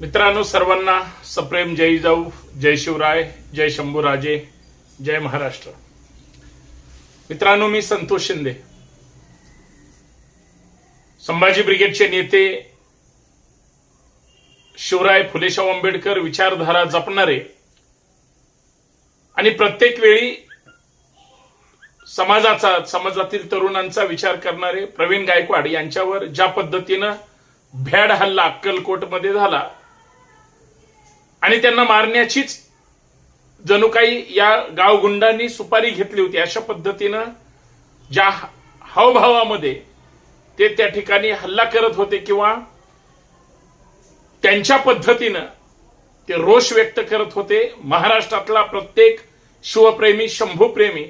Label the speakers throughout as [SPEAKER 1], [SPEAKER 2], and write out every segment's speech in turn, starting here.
[SPEAKER 1] मित्रांनो सर्वांना सप्रेम जय जाऊ जय शिवराय जय शंभूराजे जय महाराष्ट्र. मित्रांनो मी संतोष शिंदे. संभाजी ब्रिगेडचे नेते शिवराय फुलेशाह आंबेडकर विचारधारा जपणारे आणि प्रत्येक वेळी समाजाचा समाजातील तरुणांचा विचार करणारे प्रवीण गायकवाड यांच्यावर ज्या पद्धतीनं भ्याड हल्ला अक्कलकोटमध्ये झाला आणि त्यांना मारण्याचीच जणू काही या गावगुंडांनी सुपारी घेतली होती. अशा पद्धतीनं ज्या हावभावामध्ये ते त्या ठिकाणी हल्ला करत होते किंवा त्यांच्या पद्धतीनं ते रोष व्यक्त करत होते. महाराष्ट्रातला प्रत्येक शिवप्रेमी शंभूप्रेमी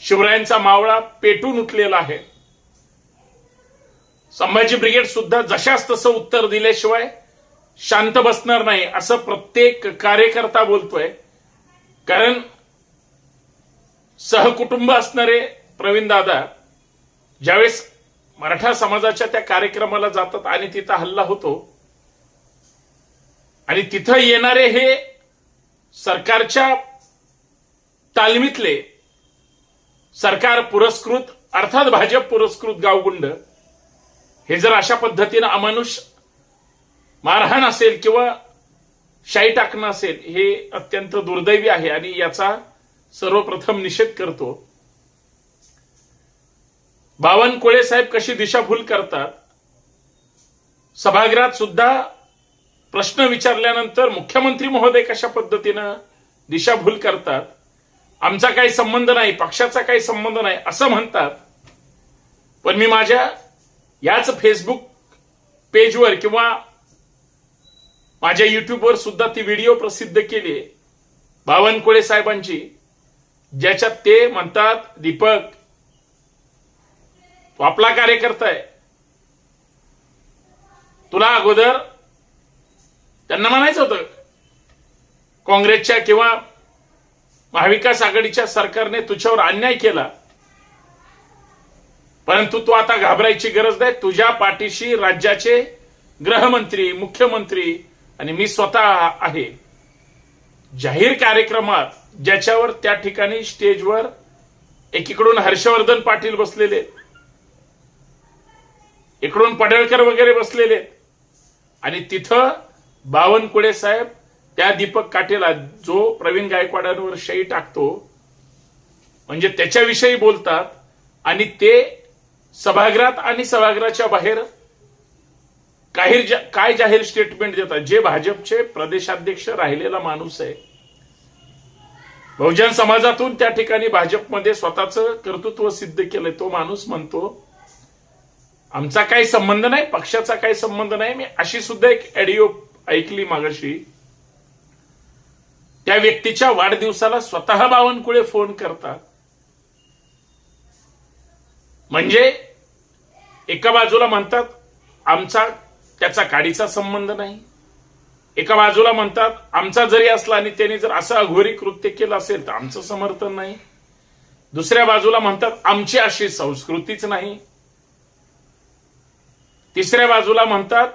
[SPEAKER 1] शिवरायांचा मावळा पेटून उठलेला आहे. संभाजी ब्रिगेड सुद्धा जशास तसं उत्तर दिल्याशिवाय शांत बसणार नाही असं प्रत्येक कार्यकर्ता बोलतोय. कारण सहकुटुंब असणारे प्रवीण दादा ज्यावेळेस मराठा समाजाच्या त्या कार्यक्रमाला जातात आणि तिथं हल्ला होतो आणि तिथं येणारे हे सरकारच्या तालमीतले सरकार पुरस्कृत अर्थात भाजप पुरस्कृत गावगुंड हे जर अशा पद्धतीनं अमानुष मारहाण असेल किंवा शाई टाकणं असेल हे अत्यंत दुर्दैवी आहे आणि याचा सर्वप्रथम निषेध करतो. बावनकुळे साहेब कशी दिशाभूल करतात? सभागृहात सुद्धा प्रश्न विचारल्यानंतर मुख्यमंत्री महोदय कशा पद्धतीनं दिशाभूल करतात? आमचा काही संबंध नाही पक्षाचा काही संबंध नाही असं म्हणतात. पण मी माझ्या याच फेसबुक पेजवर किंवा माझ्या युट्यूबवर सुद्धा ती व्हिडिओ प्रसिद्ध केली आहे. बावनकुळे साहेबांची ज्याच्यात ते म्हणतात दीपक तू आपला कार्यकर्ता आहे. तुला अगोदर त्यांना म्हणायचं होतं काँग्रेसच्या किंवा महाविकास आघाडीच्या सरकारने तुझ्यावर अन्याय केला. परंतु तू आता घाबरायची गरज नाही. तुझ्या पाठीशी राज्याचे गृहमंत्री मुख्यमंत्री आणि मी स्वतः आहे. जाहीर कार्यक्रमात ज्याच्यावर त्या ठिकाणी स्टेजवर एकीकडून हर्षवर्धन पाटील बसलेले इकडून पडळकर वगैरे बसलेले आणि तिथं बावनकुळे साहेब त्या दीपक काटेला जो प्रवीण गायकवाडांवर शही टाकतो म्हणजे त्याच्याविषयी बोलतात आणि ते सभागृहात आणि सभागृहाच्या बाहेर काही जा- काय जाहीर स्टेटमेंट देतात? जे भाजपचे प्रदेशाध्यक्ष राहिलेला माणूस आहे. बहुजन समाजातून त्या ठिकाणी भाजपमध्ये स्वतःचं कर्तृत्व सिद्ध केलंय. तो माणूस म्हणतो आमचा काही संबंध नाही पक्षाचा काही संबंध नाही. मी अशी सुद्धा एक ऑडिओ ऐकली मागाशी. त्या व्यक्तीच्या वाढदिवसाला स्वतः बावनकुळे फोन करतात. म्हणजे एका बाजूला म्हणतात आमचा त्याचा काडीचा संबंध नाही. एका बाजूला म्हणतात आमचा जरी असला आणि त्यांनी जर असं अघोरी कृत्य केलं असेल तर आमचं समर्थन नाही. दुसऱ्या बाजूला म्हणतात आमची अशी संस्कृतीच नाही. तिसऱ्या बाजूला म्हणतात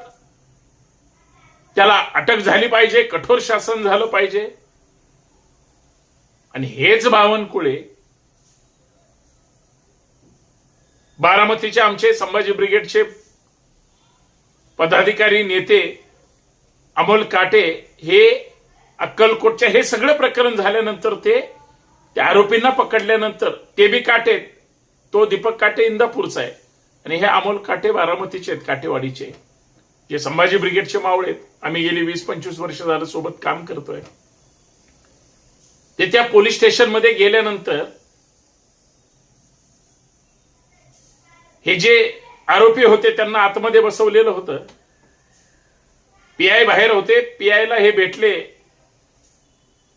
[SPEAKER 1] त्याला अटक झाली पाहिजे कठोर शासन झालं पाहिजे. आणि हेच बावनकुळे बारामतीचे आमचे संभाजी ब्रिगेडचे पदाधिकारी नेते अमोल काटे हे अक्कलकोटच्या हे सगळं प्रकरण झाल्यानंतर ते त्या आरोपींना पकडल्यानंतर ते बी काटे तो दीपक काटे इंदापूरचा आहे. आणि हे अमोल काटे बारामतीचे आहेत काटेवाडीचे. जे संभाजी ब्रिगेडचे मावळे आहेत. आम्ही गेली वीस पंचवीस वर्ष झालं सोबत काम करतोय. ते त्या पोलीस स्टेशनमध्ये गेल्यानंतर हे जे आरोपी होते त्यांना आतमध्ये बसवलेलं होतं. पीआय बाहेर होते पीआयला हे भेटले.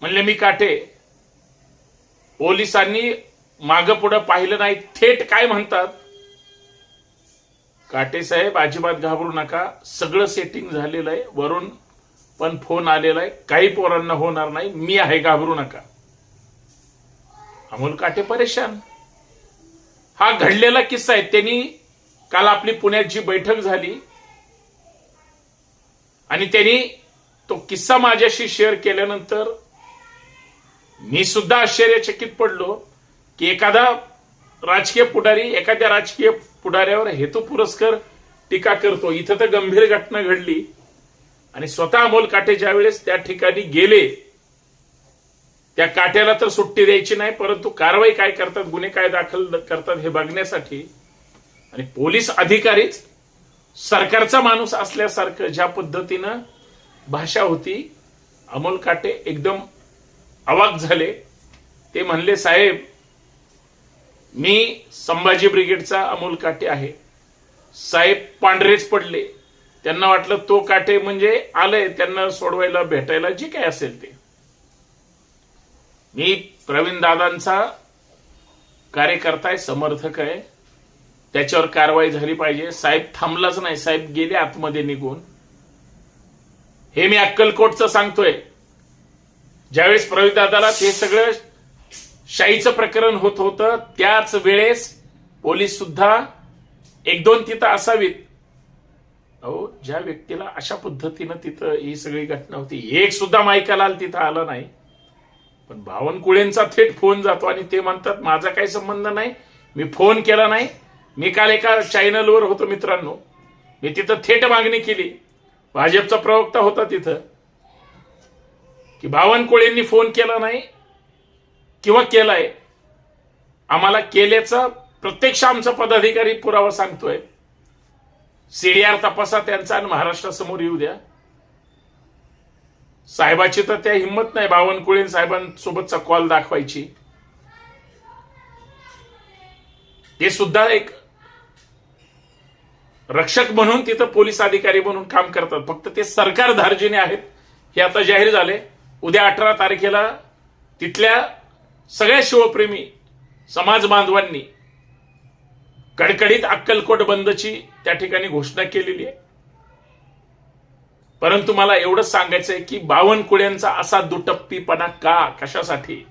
[SPEAKER 1] म्हणले मी काटे. पोलिसांनी माग पुढं पाहिलं नाही. थेट काय म्हणतात? काटे साहेब अजिबात घाबरू नका. सगळं सेटिंग झालेलं आहे. वरून पण फोन आलेला आहे. काही पोरांना होणार नाही. मी आहे घाबरू नका. अमोल काटे परेशान. हा घडलेला किस्सा आहे. त्यांनी काल आपली पुण्यात जी बैठक झाली आणि त्यांनी तो किस्सा माझ्याशी शेअर केल्यानंतर मी सुद्धा आश्चर्यचकित पडलो की एखादा राजकीय पुढारी एखाद्या राजकीय पुढाऱ्यावर हेतू पुरस्कर टीका करतो. इथं तर गंभीर घटना घडली. आणि स्वतः अमोल काटे ज्यावेळेस त्या ठिकाणी गेले त्या काट्याला तर सुट्टी द्यायची नाही परंतु कारवाई काय करतात गुन्हे काय दाखल करतात हे बघण्यासाठी आणि पोलीस अधिकारीच सरकारचा माणूस असल्यासारखं ज्या पद्धतीनं भाषा होती अमोल काटे एकदम अवाक झाले. ते म्हणले साहेब मी संभाजी ब्रिगेडचा अमोल काटे आहे. साहेब पांढरेच पडले. त्यांना वाटलं तो काटे म्हणजे आलंय त्यांना सोडवायला भेटायला जे काय असेल ते. मी प्रवीण दादांचा कार्यकर्ता आहे समर्थक आहे. त्याच्यावर कारवाई झाली पाहिजे. साहेब थांबलाच नाही. साहेब गेले आतमध्ये निघून. हे मी अक्कलकोटचं सांगतोय. ज्यावेळेस प्रवीणदादाला ते सगळं शाईचं प्रकरण होत होतं त्याच वेळेस पोलीस सुद्धा एक दोन तिथं असावीत. अहो ज्या व्यक्तीला अशा पद्धतीनं तिथं ही सगळी घटना होती एक सुद्धा मायकालाल तिथं आलं नाही. पण बावनकुळेंचा थेट फोन जातो आणि ते म्हणतात माझा काही संबंध नाही. मी फोन केला नाही. मी काल एका चॅनलवर होतो मित्रांनो. मी तिथं थेट मागणी केली. भाजपचा प्रवक्ता होता तिथं. की बावनकुळेंनी फोन केला नाही किंवा केलाय. आम्हाला केल्याचा प्रत्यक्ष आमचा पदाधिकारी पुरावा सांगतोय. सीडीआर तपासा त्यांचा आणि महाराष्ट्रासमोर येऊ द्या. साहेबाची तर त्या हिंमत नाही बावनकुळे साहेबांसोबतचा कॉल दाखवायची. ते सुद्धा एक रक्षक म्हणून तिथं पोलीस अधिकारी म्हणून काम करतात. फक्त ते सरकार धार्जिने आहेत. हे आता जाहीर झाले. उद्या अठरा तारखेला तिथल्या सगळ्या शिवप्रेमी समाज बांधवांनी कडकडीत अक्कलकोट बंदची त्या ठिकाणी घोषणा केलेली आहे. परंतु मला एवढंच सांगायचं आहे की बावनकुळ्यांचा असा दुटप्पीपणा का? कशासाठी?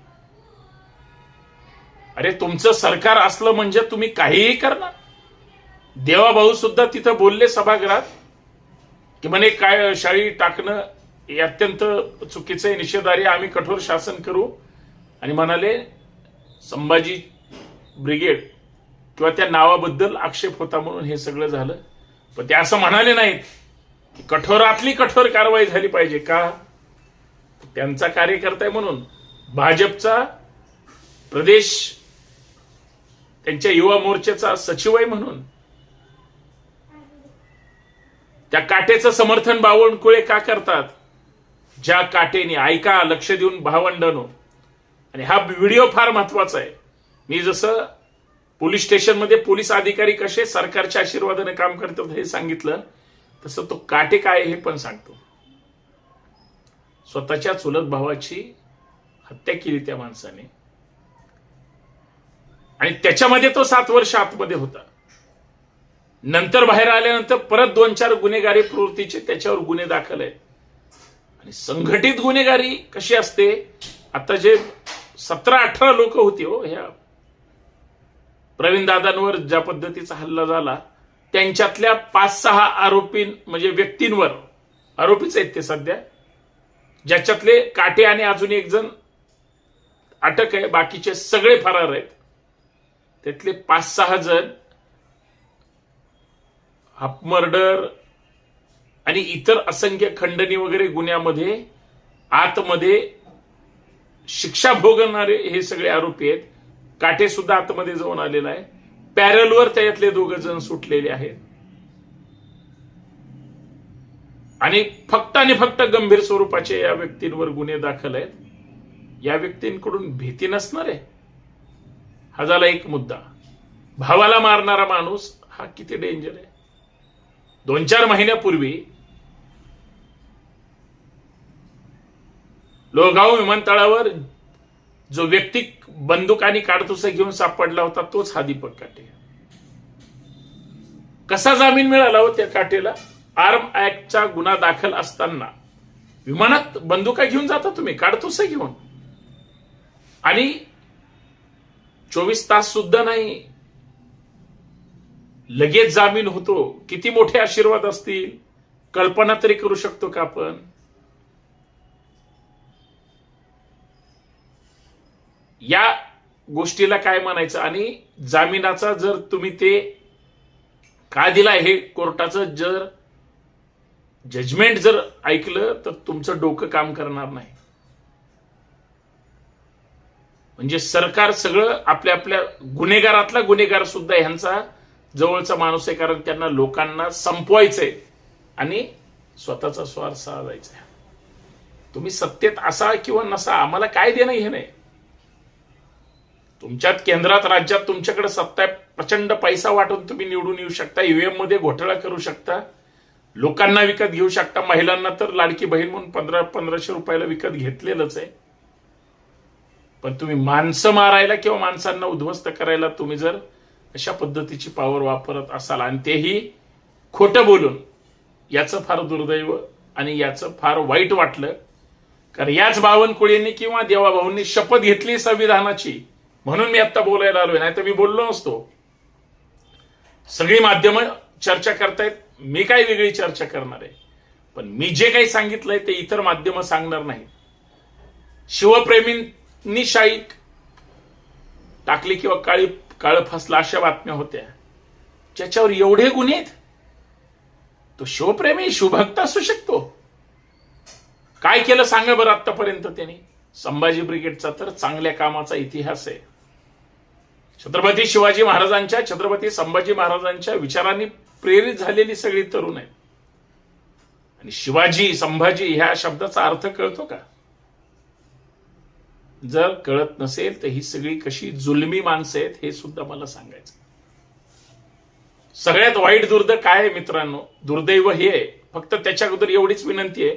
[SPEAKER 1] अरे तुमचं सरकार असलं म्हणजे तुम्ही काहीही करणार. देवाभाऊ सुद्धा तिथं बोलले सभागृहात की म्हणे काय शाळी टाकणं हे अत्यंत चुकीचं आहे निषेधारी आम्ही कठोर शासन करू. आणि म्हणाले संभाजी ब्रिगेड किंवा त्या नावाबद्दल आक्षेप होता म्हणून हे सगळं झालं. पण ते असं म्हणाले नाहीत की कठोरातली कठोर कारवाई झाली पाहिजे. का? त्यांचा कार्यकर्ता आहे म्हणून. भाजपचा प्रदेश त्यांच्या युवा मोर्चाचा सचिव आहे म्हणून. त्या काटेचं समर्थन बावनकुळे का करतात? ज्या काटेने ऐका लक्ष देऊन भावंडनो आणि हा व्हिडिओ फार महत्त्वाचा आहे. मी जसं पोलीस स्टेशनमध्ये पोलीस अधिकारी कसे सरकारच्या आशीर्वादाने काम करतात हे सांगितलं तसं तो काटे काय हे पण सांगतो. स्वतःच्या चुलत भावाची हत्या केली त्या माणसाने. आणि त्याच्यामध्ये तो सात वर्ष आतमध्ये होता. नंतर बाहेर आल्यानंतर परत दोन चार गुन्हेगारी प्रवृत्तीचे त्याच्यावर गुन्हे दाखल आहेत आणि संघटित गुन्हेगारी कशी असते? आता जे सतरा अठरा लोक होती हो ह्या प्रवीण दादांवर ज्या पद्धतीचा हल्ला झाला त्यांच्यातल्या पाच सहा आरोपी म्हणजे व्यक्तींवर आरोपीच आहेत ते सध्या ज्याच्यातले काटे आणि अजून एक जण अटक आहे बाकीचे सगळे फरार आहेत. त्यातले पाच सहा जण अपमर्डर आणि इतर असंख्य खंडणी वगैरे गुन्ह्यामध्ये आतमध्ये शिक्षा भोगणारे हे सगळे आरोपी आहेत. काटे सुद्धा आतमध्ये जाऊन आलेला आहे. पॅरलवर त्यातले दोघ जण सुटलेले आहेत. आणि फक्त आणि फक्त गंभीर स्वरूपाचे या व्यक्तींवर गुन्हे दाखल आहेत. या व्यक्तींकडून भीती नसणार आहे. हा झाला एक मुद्दा. भावाला मारणारा माणूस हा किती डेंजर आहे? दोन चार महिन्यापूर्वी लोहगाव विमानतळावर जो व्यक्ती बंदूक आणि काडतुसं घेऊन सापडला होता तोच हा दीपक काटे. कसा जामीन मिळाला हो त्या काटेला? आर्म ऍक्टचा गुन्हा दाखल असताना विमानात बंदुका घेऊन जाता तुम्ही काढतोस घेऊन. आणि चोवीस तास सुद्धा नाही लगेच जामीन होतो. किती मोठे आशीर्वाद असतील? कल्पना तरी करू शकतो का आपण? या गोष्टीला काय म्हणायचं? आणि जामिनाचा जर तुम्ही ते का दिला हे कोर्टाचं जर जजमेंट जर ऐकलं तर तुमचं डोकं काम करणार नाही. म्हणजे सरकार सगळं आपल्या आपल्या गुन्हेगारातला गुन्हेगार सुद्धा ह्यांचा जवळचा माणूस आहे कारण त्यांना लोकांना संपवायचंय आणि स्वतःचा स्वार्थ साधायचा आहे तुम्ही सत्तेत असा किंवा नसा आम्हाला काय देणं हे नाही. तुमच्यात केंद्रात राज्यात तुमच्याकडे सत्ता आहे प्रचंड पैसा वाटून तुम्ही निवडून येऊ शकता ईव्हीएममध्ये घोटाळा करू शकता लोकांना विकत घेऊ शकता महिलांना तर लाडकी बहीण म्हणून पंधरा पंधराशे रुपयाला विकत घेतलेलंच आहे. पण तुम्ही माणसं मारायला किंवा माणसांना उद्ध्वस्त करायला तुम्ही जर अशा पद्धतीची पॉवर वापरत असाल. आणि तेही खोटं बोलून. याचं फार दुर्दैव आणि याचं फार वाईट वाटलं. कारण याच बावनकुळींनी किंवा देवाभाऊंनी शपथ घेतली संविधानाची. म्हणून मी आता बोलायला आलोय. नाही तर मी बोललो नसतो सगळी माध्यमं चर्चा करतायत. मी काय वेगळी चर्चा करणार आहे? पण मी जे काही सांगितलंय ते इतर माध्यमं सांगणार नाही शिवप्रेमींनी शाई टाकली किंवा काळी काळ फसला अशा बातम्या होत्या. ज्याच्यावर एवढे गुन्हे तो शिवप्रेमी शिवभक्त असू शकतो. काय केलं सांगा बरं आतापर्यंत त्यांनी? संभाजी ब्रिगेडचा तर चांगल्या कामाचा इतिहास आहे. छत्रपती शिवाजी महाराजांच्या छत्रपती संभाजी महाराजांच्या विचारांनी प्रेरित झालेली सगळी तरुण आहे आणि शिवाजी संभाजी ह्या शब्दाचा अर्थ कळतो का? जर कळत नसेल तर ही सगळी कशी जुलमी माणसं आहेत हे सुद्धा मला सांगायचं. सगळ्यात वाईट दुर्द काय आहे मित्रांनो? दुर्दैव हे आहे. फक्त त्याच्या अगोदर एवढीच विनंती आहे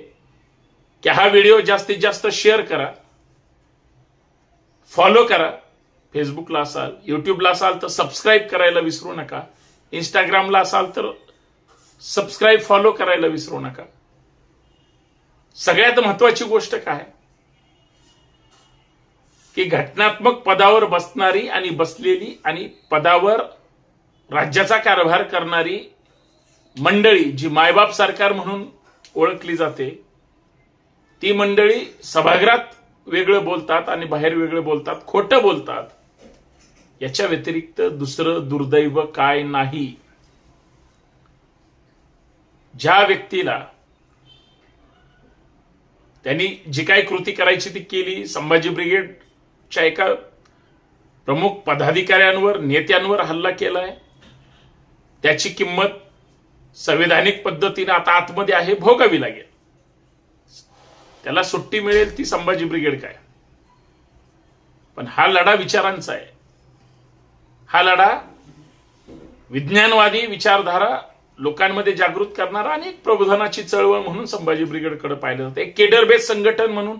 [SPEAKER 1] की हा व्हिडिओ जास्तीत जास्त शेअर करा. फॉलो करा. फेसबुकला असाल युट्यूबला असाल तर सबस्क्राईब करायला विसरू नका. इंस्टाग्रामला असाल तर सबस्क्राईब फॉलो करायला विसरू नका. सगळ्यात महत्वाची गोष्ट काय? की घटनात्मक पदावर बसणारी आणि बसलेली आणि पदावर राज्याचा कारभार करणारी मंडळी जी मायबाप सरकार म्हणून ओळखली जाते ती मंडळी सभागृहात वेगळं बोलतात आणि बाहेर वेगळं बोलतात खोटं बोलतात. याच्या व्यतिरिक्त दुसरं दुर्दैव काय नाही. ज्या व्यक्तीला त्यांनी जी काही कृती करायची ती केली संभाजी ब्रिगेड च्या एका प्रमुख पदाधिकाऱ्यांवर नेत्यांवर हल्ला केलाय. त्याची किंमत संविधानिक पद्धतीने आता आतमध्ये आहे भोगावी लागेल. त्याला सुट्टी मिळेल ती संभाजी ब्रिगेड काय? पण हा लढा विचारांचा आहे. हा लढा विज्ञानवादी विचारधारा लोकांमध्ये जागृत करणारा आणि एक प्रबोधनाची चळवळ म्हणून संभाजी ब्रिगेडकडे पाहिलं जातं. एक केडर बेस संघटन म्हणून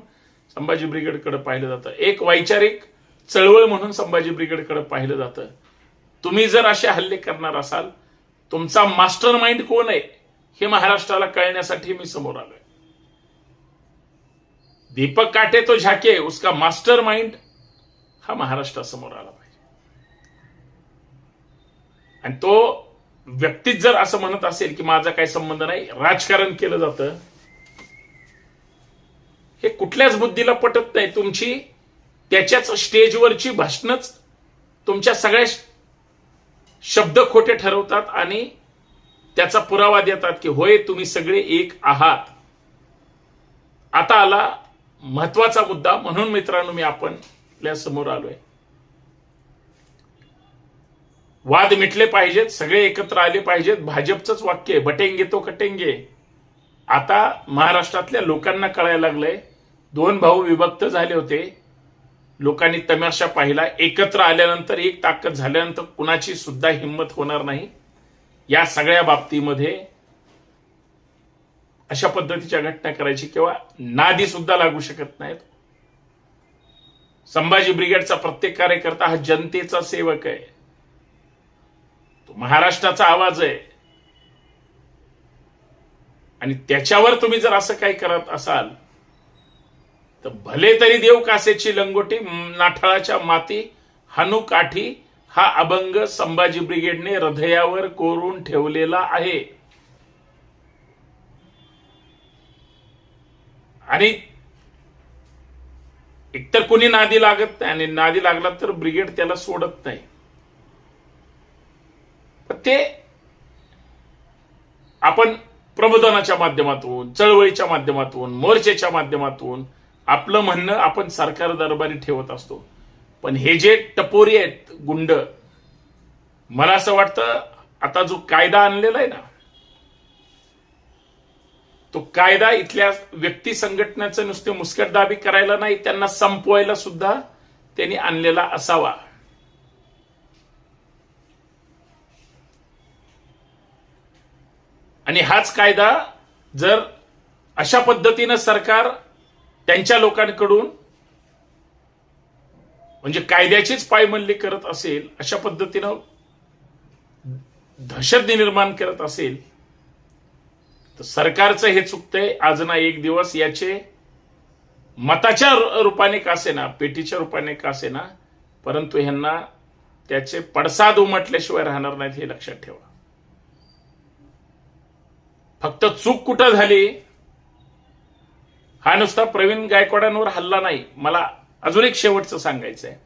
[SPEAKER 1] संभाजी ब्रिगेडकडे पाहिलं जातं. एक वैचारिक चळवळ म्हणून संभाजी ब्रिगेडकडे पाहिलं जातं. तुम्ही जर असे हल्ले करणार असाल तुमचा मास्टर माइंड कोण आहे हे महाराष्ट्राला कळण्यासाठी मी समोर आलोय. दीपक काटे तो झाके उसका मास्टर माइंड हा महाराष्ट्रासमोर आला पाहिजे. आणि तो व्यक्तीच जर असं म्हणत असेल की माझा काही संबंध नाही राजकारण केलं जातं हे कुठल्याच बुद्धीला पटत नाही. तुमची त्याच्याच स्टेजवरची भाषणच तुमच्या सगळ्या शब्द खोटे ठरवतात आणि त्याचा पुरावा देतात की होय तुम्ही सगळे एक आहात. आता आला महत्त्वाचा मुद्दा. म्हणून मित्रांनो मी आपण आपल्यासमोर आलोय. वाद मिटले पाहिजेत सगळे एकत्र आले पाहिजेत. भाजपचंच वाक्य बटेंगे तो कटेंगे आता महाराष्ट्रातल्या लोकांना कळायला लागलंय दोन भाऊ विभक्त झाले होते. लोकांनी तमाशा पाहिला. एकत्र आल्यानंतर एक ताकद झाल्यानंतर कुणाची सुद्धा हिंमत होणार नाही. या सगळ्या बाबतीमध्ये अशा पद्धतीच्या घटना करायची किंवा नादी सुद्धा लागू शकत नाहीत. संभाजी ब्रिगेडचा प्रत्येक कार्यकर्ता हा जनतेचा सेवक आहे. तो महाराष्ट्राचा आवाज आहे. आणि त्याच्यावर तुम्ही जर असं काही करत असाल तर भले तरी देव कासेची लंगोटी नाठाळाच्या माती हानू काठी हा अभंग संभाजी ब्रिगेडने हृदयावर कोरून ठेवलेला आहे. आणि एकतर कोणी नादी लागत नाही आणि नादी लागला तर ब्रिगेड त्याला सोडत नाही. ते आपण प्रबोधनाच्या माध्यमातून चळवळीच्या माध्यमातून मोर्चेच्या माध्यमातून आपलं म्हणणं आपण सरकार दरबारी ठेवत असतो. पण हे जे टपोरी आहेत गुंड मला असं वाटतं आता जो कायदा आणलेला आहे ना तो कायदा इथल्या व्यक्ती संघटनेचं नुसते मुस्कटदाबी करायला नाही त्यांना संपवायला सुद्धा त्यांनी आणलेला असावा. आणि हाच कायदा जर अशा पद्धतीनं सरकार त्यांच्या लोकांकडून म्हणजे कायद्याचीच पायमल्ली करत असेल अशा पद्धतीनं दहशत निर्माण करत असेल तर सरकारचं हे चुकतंय. आज ना एक दिवस याचे मताच्या रूपाने का असेना पेटीच्या रूपाने का असेना परंतु ह्यांना त्याचे पडसाद उमटल्याशिवाय राहणार नाहीत हे लक्षात ठेवा. फक्त चूक कुठं झाली? हा नुसता प्रवीण गायकवाडांवर हल्ला नाही. मला अजून एक शेवटचं सांगायचं आहे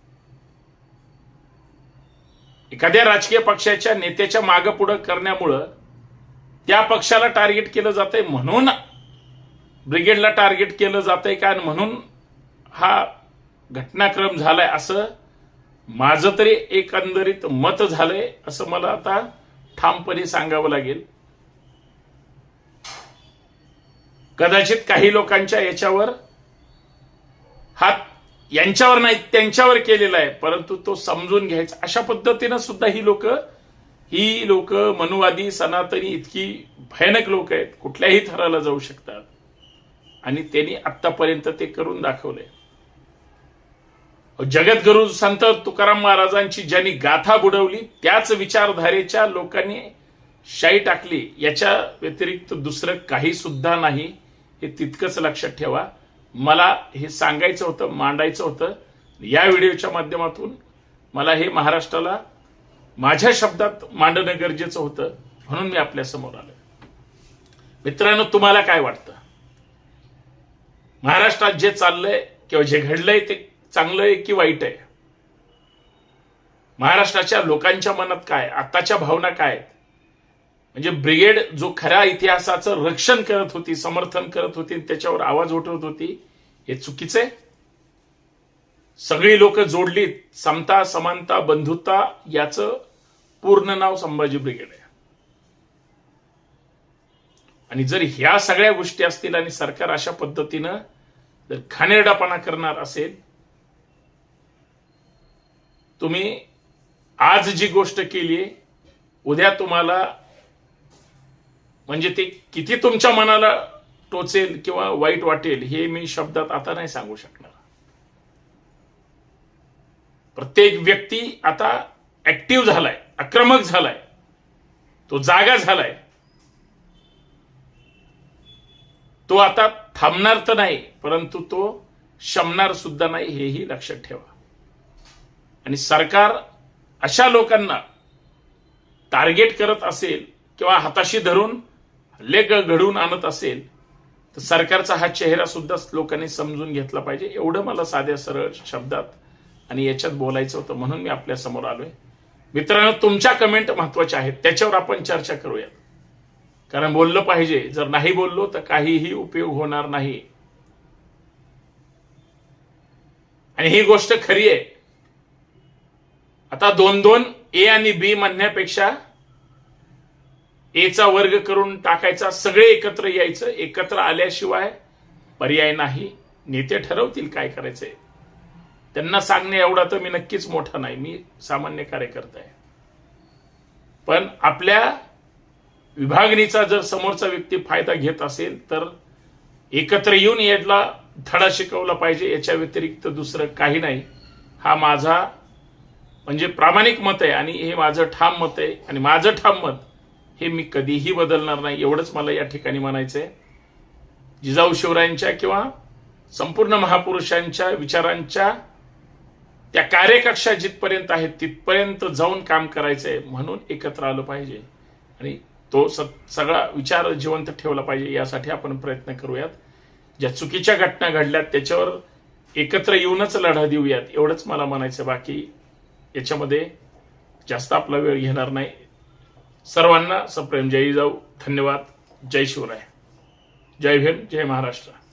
[SPEAKER 1] एखाद्या राजकीय पक्षाच्या नेत्याच्या मागं पुढं करण्यामुळं त्या पक्षाला टार्गेट केलं जातंय म्हणून ब्रिगेडला टार्गेट केलं जातंय का म्हणून हा घटनाक्रम झालाय असं माझं तरी एकंदरीत मत झालंय असं मला आता ठामपणे सांगावं लागेल. कदाचित काही लोकांच्या याच्यावर हात यांच्यावर नाही त्यांच्यावर केलेला आहे. परंतु तो समजून घ्यायचा. अशा पद्धतीनं सुद्धा ही लोक ही लोक मनुवादी सनातनी इतकी भयानक लोक आहेत. कुठल्याही थराला जाऊ शकतात. आणि त्यांनी आतापर्यंत ते करून दाखवले जगद्गुरु संत तुकाराम महाराजांची ज्यांनी गाथा बुडवली त्याच विचारधारेच्या लोकांनी शाई टाकली. याच्या व्यतिरिक्त दुसरं काही सुद्धा नाही. हे तितकंच लक्षात ठेवा. मला हे सांगायचं होतं मांडायचं होतं. या व्हिडिओच्या माध्यमातून मला हे महाराष्ट्राला माझ्या शब्दात मांडणं गरजेचं होतं म्हणून मी आपल्यासमोर आलो मित्रांनो तुम्हाला काय वाटतं? महाराष्ट्रात जे चाललंय किंवा जे घडलंय ते चांगलं आहे की वाईट आहे? महाराष्ट्राच्या लोकांच्या मनात काय आताच्या भावना काय आहेत? म्हणजे ब्रिगेड जो खऱ्या इतिहासाचं रक्षण करत होती समर्थन करत होती त्याच्यावर आवाज उठवत होती हे चुकीचे सगळी लोक जोडलीत समता समानता बंधुता याचं पूर्ण नाव संभाजी ब्रिगेड आहे. आणि जर ह्या सगळ्या गोष्टी असतील आणि सरकार अशा पद्धतीनं जर खानेरडापणा करणार असेल तुम्ही आज जी गोष्ट केली उद्या तुम्हाला म्हणजे ते किती तुमच्या मनाला टोचेल किंवा वाईट वाटेल हे मी शब्दात आता नाही सांगू शकणार. प्रत्येक व्यक्ती आता ऍक्टिव्ह झालाय आक्रमक झालाय तो जागा झालाय. तो आता थांबणार तर नाही परंतु तो शमणार सुद्धा नाही हेही लक्षात ठेवा. आणि सरकार अशा लोकांना टार्गेट करत असेल किंवा हाताशी धरून लेख घडवून आणत असेल तर सरकारचा हा चेहरा सुद्धा लोकांनी समजून घेतला पाहिजे. एवढं मला साध्या सरळ शब्दात आणि याच्यात बोलायचं होतं म्हणून मी आपल्यासमोर आलोय. मित्रांनो तुमच्या कमेंट महत्त्वाच्या आहेत. त्याच्यावर आपण चर्चा करूयात. कारण बोललं पाहिजे. जर नाही बोललो तर काहीही उपयोग होणार नाही. आणि ही गोष्ट खरी आहे. आता दोन दोन ए आणि बी म्हणण्यापेक्षा एचा वर्ग करून टाकायचा सगळे एकत्र यायचं एकत्र आल्याशिवाय पर्याय नाही. नेते ठरवतील काय करायचंय. त्यांना सांगणे एवढा तर मी नक्कीच मोठा नाही मी सामान्य कार्यकर्ता आहे. पण आपल्या विभागणीचा जर समोरचा व्यक्ती फायदा घेत असेल तर एकत्र येऊन यातला धडा शिकवला पाहिजे याच्या व्यतिरिक्त दुसरं काही नाही. हा माझा म्हणजे प्रामाणिक मत आहे आणि हे माझं ठाम मत आहे आणि माझं ठाम मत हे मी कधीही बदलणार नाही एवढंच मला या ठिकाणी म्हणायचंय. जिजाऊ शिवरायांच्या किंवा संपूर्ण महापुरुषांच्या विचारांच्या त्या कार्यकक्षा जिथपर्यंत आहेत तिथपर्यंत जाऊन काम करायचंय म्हणून एकत्र आलं पाहिजे. आणि तो स- सगळा विचार जिवंत ठेवला पाहिजे यासाठी आपण प्रयत्न करूयात. ज्या चुकीच्या घटना घडल्यात त्याच्यावर एकत्र येऊनच लढा देऊयात एवढंच मला म्हणायचं बाकी याच्यामध्ये जास्त आपला वेळ घेणार नाही. सर्वांना सप्रेम. जय जाऊ. धन्यवाद. जय शिवराय. जय भीम. जय महाराष्ट्र.